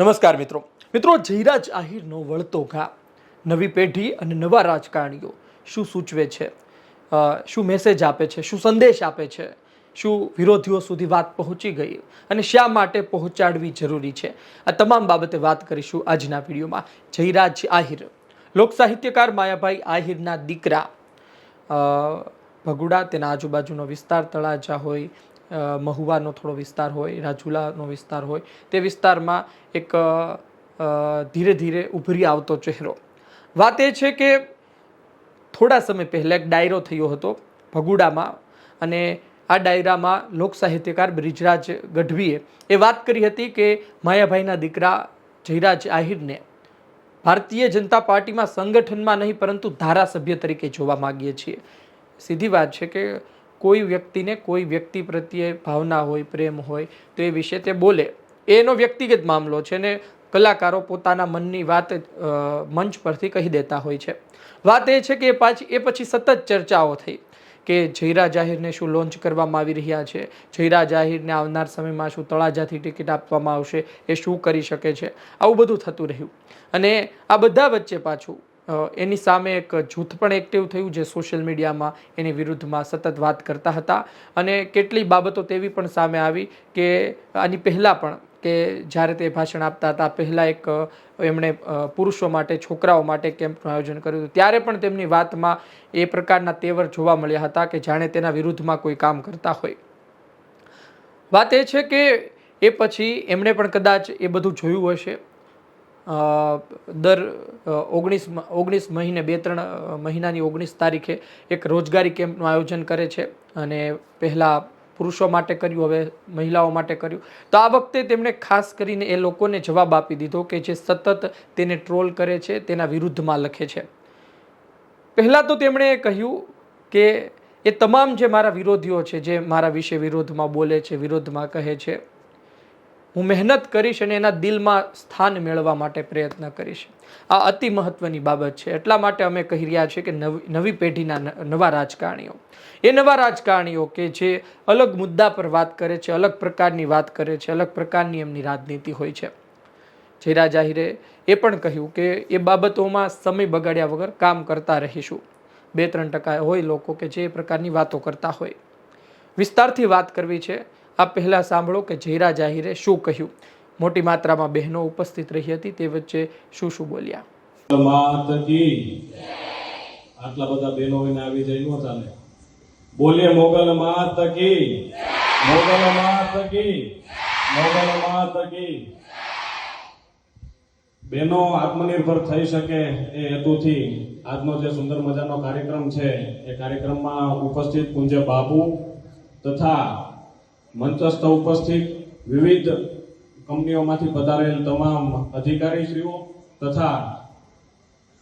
નમસ્કાર મિત્રો. મિત્રો, જયરાજ આહિરનો વળતો ઘા, નવી પેઢી અને નવા રાજકારણીઓ શું સૂચવે છે? શું મેસેજ આપે છે? શું સંદેશ આપે છે? શું વિરોધીઓ સુધી વાત પહોંચી ગઈ? અને શા માટે પહોંચાડવી જરૂરી છે? આ તમામ બાબતે વાત કરીશું આજના વિડીયોમાં. જયરાજ આહિર, લોક સાહિત્યકાર માયાભાઈ આહિરના દીકરા. ભગુડા, તેના આજુબાજુનો વિસ્તાર તળાજા હોય મહુવાનો થોડો વિસ્તાર હોય, રાજુલાનો વિસ્તાર હોય, તે વિસ્તારમાં એક ધીરે ધીરે ઉભરી આવતો ચહેરો. વાત એ છે કે થોડા સમય પહેલાં એક ડાયરો થયો હતો ભગુડામાં અને આ ડાયરામાં લોક સાહિત્યકાર બ્રિજરાજ ગઢવીએ એ વાત કરી હતી કે માયાભાઈના દીકરા જયરાજ આહિરને ભારતીય જનતા પાર્ટીમાં સંગઠનમાં નહીં, પરંતુ ધારાસભ્ય તરીકે જોવા માગીએ છીએ. સીધી વાત છે કે કોઈ વ્યક્તિને કોઈ વ્યક્તિ પ્રત્યે ભાવના હોય, પ્રેમ હોય, તો એ વિશે તે બોલે. એનો વ્યક્તિગત મામલો છે ને કલાકારો પોતાના મનની વાત મંચ પરથી કહી દેતા હોય છે. વાત એ છે કે પાછી, એ પછી સતત ચર્ચાઓ થઈ કે જયરા જાહેરને શું લોન્ચ કરવામાં આવી રહ્યા છે? જયરા જાહેરને આવનાર સમયમાં શું તળાજાથી ટિકિટ આપવામાં આવશે? એ શું કરી શકે છે? આવું બધું થતું રહ્યું. અને આ બધા વચ્ચે પાછું એની સામે એક જૂથ પણ એક્ટિવ થયું જે સોશિયલ મીડિયામાં એની વિરુદ્ધમાં સતત વાત કરતા હતા. અને કેટલી બાબતો તેવી પણ સામે આવી કે આની પહેલાં પણ કે જ્યારે તે ભાષણ આપતા હતા, પહેલાં એક એમણે પુરુષો માટે, છોકરાઓ માટે કેમ્પનું આયોજન કર્યું હતું. ત્યારે પણ તેમની વાતમાં એ પ્રકારના તેવર જોવા મળ્યા હતા કે જાણે તેના વિરુદ્ધમાં કોઈ કામ કરતા હોય. વાત એ છે કે એ પછી એમણે પણ કદાચ એ બધું જોયું હશે. દર ઓગણીસ ઓગણીસ મહિને બે ત્રણ મહિનાની ઓગણીસ તારીખે એક રોજગારી કેમ્પનું આયોજન કરે છે અને પહેલાં પુરુષો માટે કર્યું, હવે મહિલાઓ માટે કર્યું. તો આ વખતે તેમણે ખાસ કરીને એ લોકોને જવાબ આપી દીધો કે જે સતત તેને ટ્રોલ કરે છે, તેના વિરુદ્ધમાં લખે છે. પહેલાં તો તેમણે કહ્યું કે એ તમામ જે મારા વિરોધીઓ છે, જે મારા વિશે વિરોધમાં બોલે છે, વિરોધમાં કહે છે હું મહેનત કરીશ અને એના દિલમાં સ્થાન મેળવવા માટે પ્રયત્ન કરીશ. આ અતિ મહત્વની બાબત છે. એટલા માટે અમે કહી રહ્યા છીએ કે નવી નવી પેઢીના નવા રાજકારણીઓ. એ નવા રાજકારણીઓ કે જે અલગ મુદ્દા પર વાત કરે છે, અલગ પ્રકારની વાત કરે છે, અલગ પ્રકારની એમની રાજનીતિ હોય છે. જયરા જાહિરે એ પણ કહ્યું કે એ બાબતોમાં સમય બગાડ્યા વગર કામ કરતા રહીશું. બે ત્રણ ટકા હોય લોકો કે જે પ્રકારની વાતો કરતા હોય. વિસ્તારથી વાત કરવી છે. આ પહેલાં સાંભળો કે જયરા જાહિરે શું કહ્યું? મોટી માત્રામાં બહેનો ઉપસ્થિત રહી હતી, તે વચ્ચે શું શું બોલ્યા? આટલા બધા બહેનો એને આવી જાય નો ચાલે. બોલીએ, મોગલ માત કી. મોગલ માત કી. મોગલ માત કી. બહેનો આત્મનિર્ભર થઈ શકે એ હેતુથી આજનો જે સુંદર મજાનો કાર્યક્રમ છે, એ કાર્યક્રમમાં ઉપસ્થિત પૂંજ્ય બાબુ તથા મંચસ્થ ઉપસ્થિત વિવિધ કંપનીઓમાંથી પધારેલ તમામ અધિકારીશ્રીઓ તથા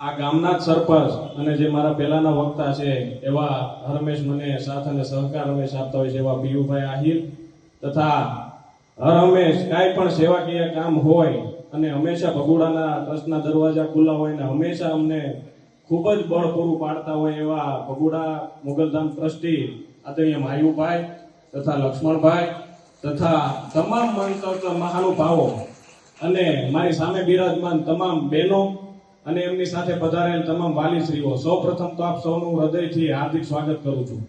આ ગામના જ સરપંચ અને જે મારા પહેલાના વક્તા છે એવા હરમેશ મને સાથ અને સહકાર હંમેશ આપતા હોય છે એવા પિયુભાઈ આહિર તથા હર હંમેશ કાંઈ પણ સેવાકીય કામ હોય અને હંમેશા ભગુડાના ટ્રસ્ટના દરવાજા ખુલ્લા હોય ને હંમેશા અમને ખૂબ જ બળ પૂરું પાડતા હોય એવા ભગુડા મુગલધામ ટ્રસ્ટી આદરણીય માયુભાઈ તથા લક્ષ્મણભાઈ, તથા તમામ મંત્ર મહાનુભાવો અને મારી સામે બિરાજમાન તમામ બહેનો અને એમની સાથે પધારેલ તમામ વાલીશ્રીઓ સૌ પ્રથમ તો આપ સૌનું હૃદયથી હાર્દિક સ્વાગત કરું છું.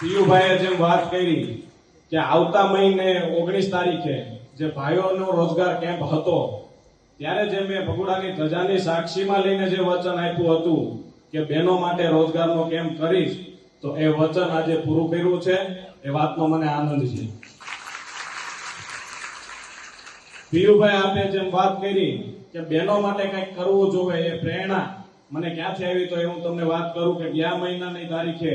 પિયુભાઈએ જેમ વાત કરી કે આવતા મહિને ઓગણીસ તારીખે જે ભાઈઓનો રોજગાર કેમ્પ હતો, ત્યારે જે મેં ભગુડાની ધજાની સાક્ષીમાં લઈને જે વચન આપ્યું હતું કે બહેનો માટે રોજગારનો કેમ્પ કરીશ તો એ વચન આજે પૂરું કર્યું છે. એ વાતનો મને આનંદ છે. પિયુભાઈ આપે જેમ વાત કરી કે બહેનો માટે કંઈક કરવું જોવે એ પ્રેરણા મને ક્યાંથી આવી તો એ હું તમને વાત કરું કે ગયા મહિનાની તારીખે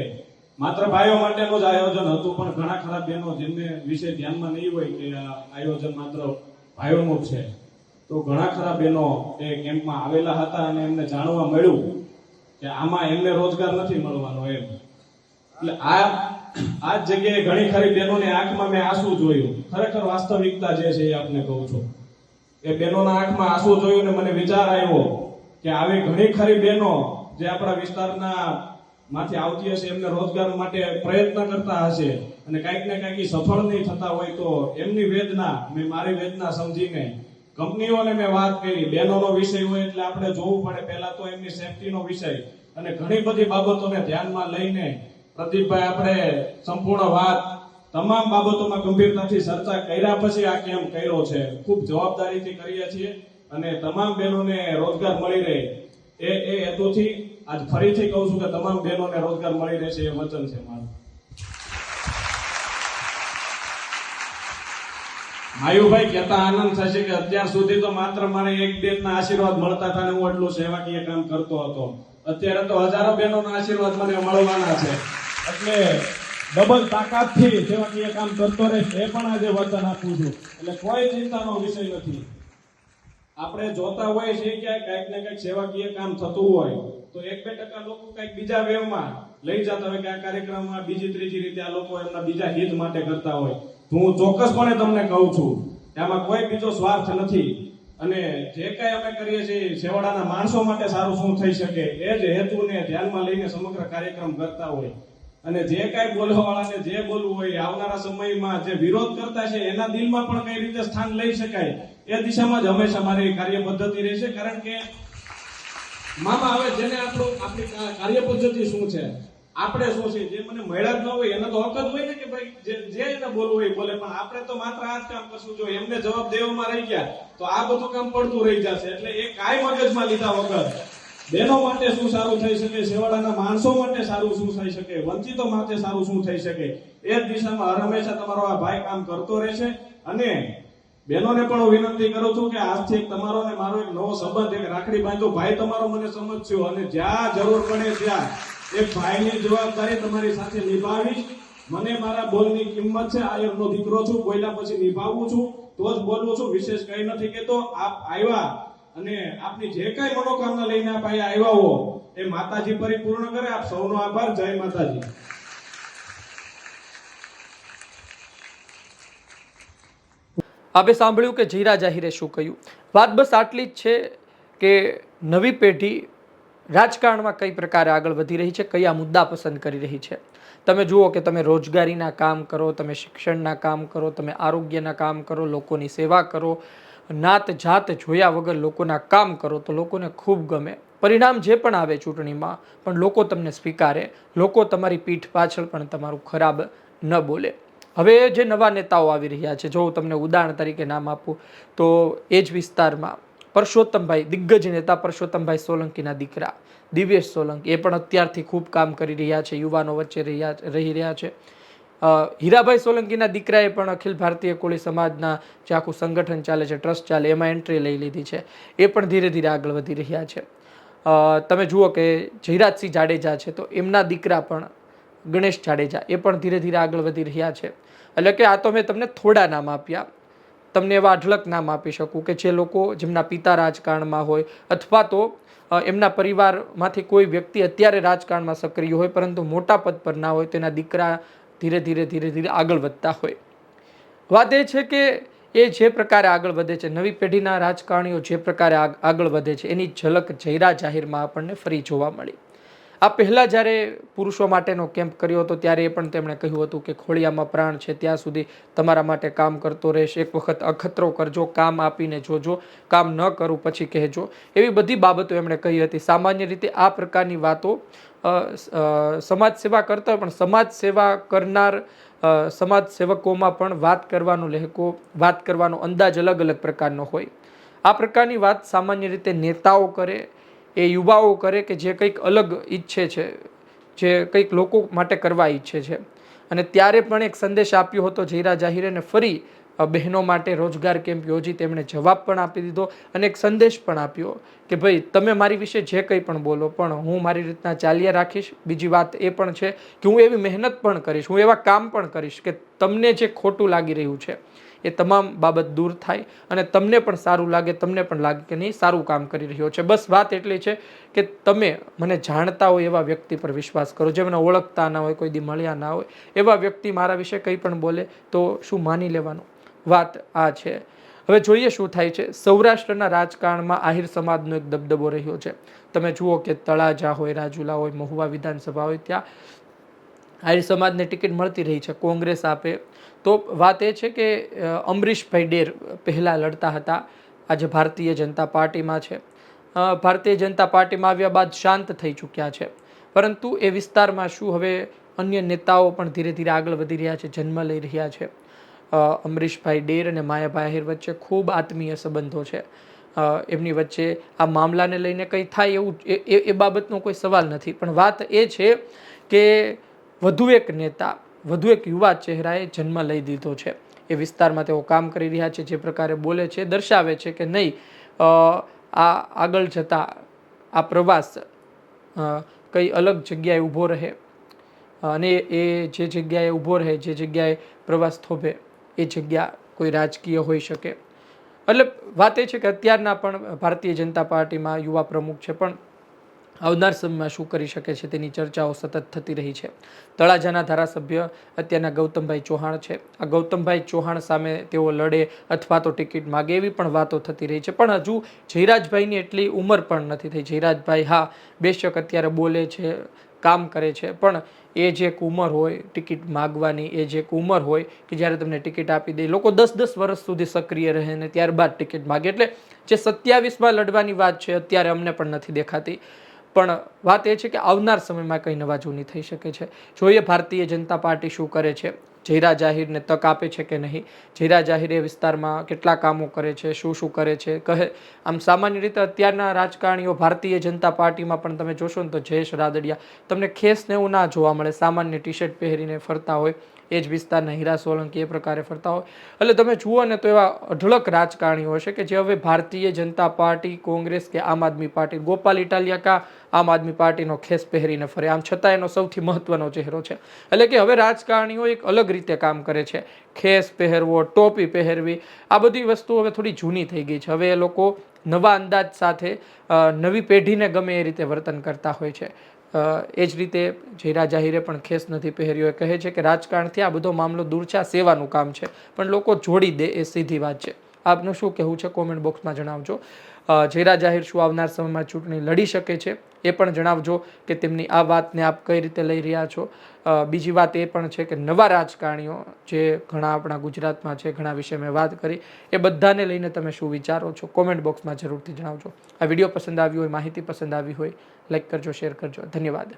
માત્ર ભાઈઓ માટેનું જ આયોજન હતું, પણ ઘણા ખરા બહેનો જેમને વિશે ધ્યાનમાં નહીં હોય કે આ આયોજન માત્ર ભાઈઓનું છે. તો ઘણા ખરા બહેનો એ કેમ્પમાં આવેલા હતા અને એમને જાણવા મળ્યું કે આમાં એમને રોજગાર નથી મળવાનો એમ. એટલે આ આ જગ્યાએ ઘણી ખરી બહેનોની આંખમાં મેં આંસુ જોયું. ખરેખર વાસ્તવિકતા જે છે એ આપને કહું છું. એ બહેનોના આંખમાં આંસુ જોયું ને મને વિચાર આવ્યો કે આવી ઘણી ખરી બહેનો જે આપણા વિસ્તારના માંથી આવતી હશે, એમને રોજગાર માટે પ્રયત્ન કરતા હશે અને કાંઈક ને કાંઈક સફળ નહીં થતા હોય તો એમની વેદના, મેં મારી વેદના સમજીને કંપનીઓને મેં વાત કરી. બહેનોનો વિષય હોય એટલે આપણે જોવું પડે. પહેલા તો એમની સેફટીનો વિષય. અને ઘણી બધી બાબતોને ધ્યાનમાં લઈને પ્રદીપભાઈ, આપણે સંપૂર્ણ વાત તમામ બાબતોમાં ગંભીરતાથી ચર્ચા કર્યા પછી આ કેમ કર્યો છે? ખૂબ જવાબદારીથી કરીએ છીએ અને તમામ બહેનોને રોજગાર મળી રહે. એ એ હેતુથી આજ ફરીથી કહું છું કે તમામ બહેનોને રોજગાર મળી રહેશે એ વચન છે મારું. માયુભાઈ, કહેતા આનંદ થશે કે અત્યાર સુધી તો માત્ર મારે એક બેનના આશીર્વાદ મળતા હતા ને હું એટલું સેવાકીય કામ કરતો હતો. અત્યારે તો હજારો બહેનોના આશીર્વાદ મને મળવાના છે. એટલે ડબલ તાકાતથી સેવાકીય કામ કરતો રહીશ એ પણ આજે વચન આપું છું. એટલે કોઈ ચિંતાનો વિષય નથી. આપણે જોતા હોય છે કે કંઈક ને કંઈક સેવાકીય કામ થતું હોય, તો એક બે ટકા લોકો કંઈક બીજા વેવમાં લઈ જતા હોય કે આ કાર્યક્રમમાં બીજી, ત્રીજી રીતે આ લોકો એમના બીજા હિત માટે કરતા હોય. તો હું ચોક્કસપણે તમને કહું છું, એમાં કોઈ બીજો સ્વાર્થ નથી. અને જે કાંઈ અમે કરીએ છીએ છેવાડાના માણસો માટે સારું શું થઈ શકે, એ જ હેતુને ધ્યાનમાં લઈને સમગ્ર કાર્યક્રમ કરતા હોય. અને જે કાંઈ બોલવાવાળાને જે બોલવું હોય આવનારા સમયમાં જે વિરોધ કરતા છે, એના દિલમાં પણ કઈ રીતે સ્થાન લઈ શકાય, એ દિશામાં જ હંમેશા મારી કાર્ય પદ્ધતિ રહેશે. કારણ કે મામા હવે જેને આપણું, આપણી કાર્ય પદ્ધતિ શું છે? આપણે શું છે? જે મને મળ્યા જ ન હોય, એને તો હક જ હોય ને કે ભાઈ, જે એને બોલવું હોય બોલે. પણ આપણે તો માત્ર આ જ કામ કરશું. જો એમને જવાબ દેવામાં રહી ગયા, તો આ બધું કામ પડતું રહી જશે. એટલે એ કાંઈ મગજમાં લીધા વગર બહેનો માટે શું સારું થઈ શકે? સેવાડાના માણસો માટે સારું શું થઈ શકે? વંચિતો માટે સારું શું થઈ શકે? એ જ દિશામાં હર હંમેશા તમારો આ ભાઈ કામ કરતો રહેશે. અને બહેનોને પણ હું વિનંતી કરું છું કે આજથી તમારો ને મારો એક નવો સંબંધ, એક રાખડી બાંધો. ભાઈ તમારો મને સમજશો અને જ્યાં જરૂર પડે ત્યાં એક ભાઈની જવાબદારી તમારી સાથે નિભાવીશ. મને મારા બોલની કિંમત છે આ આયરનો દીકરો છું, બોલ્યા પછી નિભાવું છું. તો જ બોલું છું. વિશેષ કઈ નથી કેતો આપ આવ્યા અને આપની જે કઈ મનોકામના લઈને આપ અહીંયા આવ્યા હો, એ માતાજી પરિપૂર્ણ કરે. આપ સૌનો આભાર. જય માતાજી. આપે સાંભળ્યું કે જીરા જાહીરે શું કહ્યું? વાત બસ આટલી જ છે કે નવી પેઢી રાજકારણમાં કઈ પ્રકારે આગળ વધી રહી છે, કયા મુદ્દા પસંદ કરી રહી છે. તમે જુઓ કે તમે રોજગારીના કામ કરો, તમે શિક્ષણના કામ કરો, તમે આરોગ્યના કામ કરો, લોકોની સેવા કરો નાત જાત જોયા વગર લોકોના કામ કરો તો લોકોને ખૂબ ગમે. પરિણામ જે પણ આવે ચૂંટણીમાં, પણ લોકો તમને સ્વીકારે, લોકો તમારી પીઠ પાછળ પણ તમારું ખરાબ ન બોલે. હવે જે નવા નેતાઓ આવી રહ્યા છે, જો હું તમને ઉદાહરણ તરીકે નામ આપું, તો એ જ વિસ્તારમાં પરસોત્તમભાઈ, દિગ્ગજ નેતા પરસોત્તમભાઈ સોલંકીના દીકરા, દિવ્યેશ સોલંકી, એ પણ અત્યારથી ખૂબ કામ કરી રહ્યા છે, યુવાનો વચ્ચે રહ્યા, રહી રહ્યા છે. હીરાભાઈ સોલંકીના દીકરાએ પણ અખિલ ભારતીય કોળી સમાજના જે આખું સંગઠન ચાલે છે, ટ્રસ્ટ ચાલે, એમાં એન્ટ્રી લઈ લીધી છે. એ પણ ધીરે ધીરે આગળ વધી રહ્યા છે. તમે જુઓ કે જયરાજસિંહ જાડેજા છે, તો એમના દીકરા પણ ગણેશ જાડેજા, એ પણ ધીરે ધીરે આગળ વધી રહ્યા છે. એટલે કે આ તો મેં તમને થોડા નામ આપ્યા. તમને એવા અઢળક નામ આપી શકું કે જે લોકો જેમના પિતા રાજકારણમાં હોય અથવા તો એમના પરિવારમાંથી કોઈ વ્યક્તિ અત્યારે રાજકારણમાં સક્રિય હોય, પરંતુ મોટા પદ પર ના હોય, તેના દીકરા ધીરે ધીરે ધીરે ધીરે આગળ વધતા હોય. વાત એ છે કે એ જે પ્રકારે આગળ વધે છે, નવી પેઢીના રાજકારણીઓ જે પ્રકારે આગ- આગળ વધે છે, એની ઝલક જયરા જાહેરમાં આપણને ફરી જોવા મળી. આ પહેલાં જ્યારે પુરુષો માટેનો કેમ્પ કર્યો હતો, ત્યારે એ પણ તેમણે કહ્યું હતું કે ખોળિયામાં પ્રાણ છે, ત્યાં સુધી તમારા માટે કામ કરતો રહેશ. એક વખત અખતરો કરજો, કામ આપીને જોજો, કામ ન કરું પછી કહેજો. એવી બધી બાબતો એમણે કહી હતી. સામાન્ય રીતે આ પ્રકારની વાતો સમાજ સેવા કરતા હોય, પણ સમાજ સેવા કરનાર સમાજ સેવકોમાં પણ વાત કરવાનો લહેકો, વાત કરવાનો અંદાજ અલગ અલગ પ્રકારનો હોય. આ પ્રકારની વાત સામાન્ય રીતે નેતાઓ કરે, એ યુવાઓ કરે કે જે કંઈક અલગ ઈચ્છે છે, જે કંઈક લોકો માટે કરવા ઈચ્છે છે. અને ત્યારે પણ એક સંદેશ આપ્યો હતો જાહિરે ને ફરી બહેનો માટે રોજગાર કેમ્પ યોજી તેમણે જવાબ પણ આપી દીધો અને એક સંદેશ પણ આપ્યો કે ભાઈ, તમે મારી વિશે જે કંઈ પણ બોલો, પણ હું મારી રીતના ચાલ્યા રાખીશ. બીજી વાત એ પણ છે કે હું એવી મહેનત પણ કરીશ, હું એવા કામ પણ કરીશ કે તમને જે ખોટું લાગી રહ્યું છે એ તમામ બાબત દૂર થાય અને તમને પણ સારું લાગે, તમને પણ લાગે કે નહીં, સારું કામ કરી રહ્યો છે. બસ વાત એટલી છે કે તમે મને જાણતા હોય એવા વ્યક્તિ પર વિશ્વાસ કરો. જે મને ઓળખતા ના હોય, કોઈ દી મળ્યા ના હોય, એવા વ્યક્તિ મારા વિશે કંઈ પણ બોલે તો શું માની લેવાનું? વાત આ છે. હવે જોઈએ શું થાય છે. સૌરાષ્ટ્રના રાજકારણમાં આહિર સમાજનો એક દબદબો રહ્યો છે. તમે જુઓ કે તળાજા હોય, રાજુલા હોય, મહુવા વિધાનસભા હોય, ત્યાં આહિર સમાજને ટિકિટ મળતી રહી છે કોંગ્રેસ આપે. તો વાત એ છે કે અમરીશભાઈ ડેર પહેલાં લડતા હતા. આજે ભારતીય જનતા પાર્ટીમાં છે. ભારતીય જનતા પાર્ટીમાં આવ્યા બાદ શાંત થઈ ચૂક્યા છે. પરંતુ એ વિસ્તારમાં શું હવે અન્ય નેતાઓ પણ ધીરે ધીરે આગળ વધી રહ્યા છે, જન્મ લઈ રહ્યા છે. અમરીશભાઈ ડેર અને માયાભાઈ આહિર વચ્ચે ખૂબ આત્મીય સંબંધો છે. એમની વચ્ચે આ મામલાને લઈને કંઈ થાય એવું એ- બાબતનો કોઈ સવાલ નથી. પણ વાત એ છે કે વધુ એક નેતા, વધુ એક યુવા ચહેરાએ જન્મ લઈ દીધો છે. એ વિસ્તારમાં તેઓ કામ કરી રહ્યા છે. જે પ્રકારે બોલે છે, દર્શાવે છે કે નહીં આ આગળ જતાં આ પ્રવાસ કઈ અલગ જગ્યાએ ઊભો રહે. અને એ જે જગ્યાએ ઊભો રહે, જે જગ્યાએ પ્રવાસ થોભે એ જગ્યા કોઈ રાજકીય હોઈ શકે. એટલે વાત એ છે કે અત્યારના પણ ભારતીય જનતા પાર્ટીમાં યુવા પ્રમુખ છે, પણ આવનાર સમયમાં શું કરી શકે છે તેની ચર્ચાઓ સતત થતી રહી છે. તળાજાના ધારાસભ્ય અત્યારના ગૌતમભાઈ ચૌહાણ છે. આ ગૌતમભાઈ ચૌહાણ સામે તેઓ લડે અથવા તો ટિકિટ માગે એવી પણ વાતો થતી રહી છે, પણ હજુ જયરાજભાઈની એટલી ઉંમર પણ નથી થઈ. જયરાજભાઈ હા, બેશક અત્યારે બોલે છે કામ કરે છે. પણ એ જે કુમર હોય, ટિકિટ માગવાની એ જે કુમર હોય કે જ્યારે તમને ટિકિટ આપી દે લોકો દસ દસ વર્ષ સુધી સક્રિય રહે ને ત્યારબાદ ટિકિટ માગે. એટલે જે સત્યાવીસમાં લડવાની વાત છે, અત્યારે અમને પણ નથી દેખાતી. પણ વાત એ છે કે આવનાર સમયમાં કંઈ નવા જૂની થઈ શકે છે. જોઈએ, ભારતીય જનતા પાર્ટી શું કરે છે. જયરા જાહિરને તક આપે છે કે નહીં? જયરા જાહેર એ વિસ્તારમાં કેટલા કામો કરે છે? શું શું કરે છે? કહે, આમ સામાન્ય રીતે અત્યારના રાજકારણીઓ ભારતીય જનતા પાર્ટીમાં પણ તમે જોશો ને તો જયેશ રાદડિયા તમને ખેસ ને એવું ના જોવા મળે. સામાન્ય ટી શર્ટ પહેરીને ફરતા હોય. એ જ વિસ્તારના હીરા સોલંકી એ પ્રકારે ફરતા હોય. એટલે તમે જુઓ ને તો એવા અઢળક રાજકારણીઓ હશે કે જે હવે ભારતીય જનતા પાર્ટી, કોંગ્રેસ કે આમ આદમી પાર્ટી, ગોપાલ ઇટાલિયા કા આમ આદમી પાર્ટીનો ખેસ પહેરીને ફરે. આમ છતાં એનો સૌથી મહત્વનો ચહેરો છે. એટલે કે હવે રાજકારણીઓ એક અલગ રીતે કામ કરે છે. ખેસ પહેરવો, ટોપી પહેરવી, આ બધી વસ્તુઓ હવે થોડી જૂની થઈ ગઈ છે. હવે એ લોકો નવા અંદાજ સાથે નવી પેઢીને ગમે એ રીતે વર્તન કરતા હોય છે. એ જ રીતે જયરા જાહેરે પણ ખેસ નથી પહેર્યો. એ કહે છે કે રાજકારણથી આ બધો મામલો દૂર છે, આ સેવાનું કામ છે. પણ લોકો જોડી દે એ સીધી વાત છે. આપનું શું કહેવું છે? કોમેન્ટ બોક્સમાં જણાવજો. જેરા જાહેર શું આવનાર સમયમાં ચૂંટણી લડી શકે છે. એ પણ જણાવજો કે તેમની આ વાતને આપ કઈ રીતે લઈ રહ્યા છો? બીજી વાત એ પણ છે કે નવા રાજકારણીઓ જે ઘણા આપણા ગુજરાતમાં છે, ઘણા વિશે મેં વાત કરી, એ બધાને લઈને તમે શું વિચારો છો? કોમેન્ટ બોક્સમાં જરૂરથી જણાવજો. આ વીડિયો પસંદ આવ્યો હોય, માહિતી પસંદ આવી હોય લાઈક કરજો શેર કરજો. ધન્યવાદ.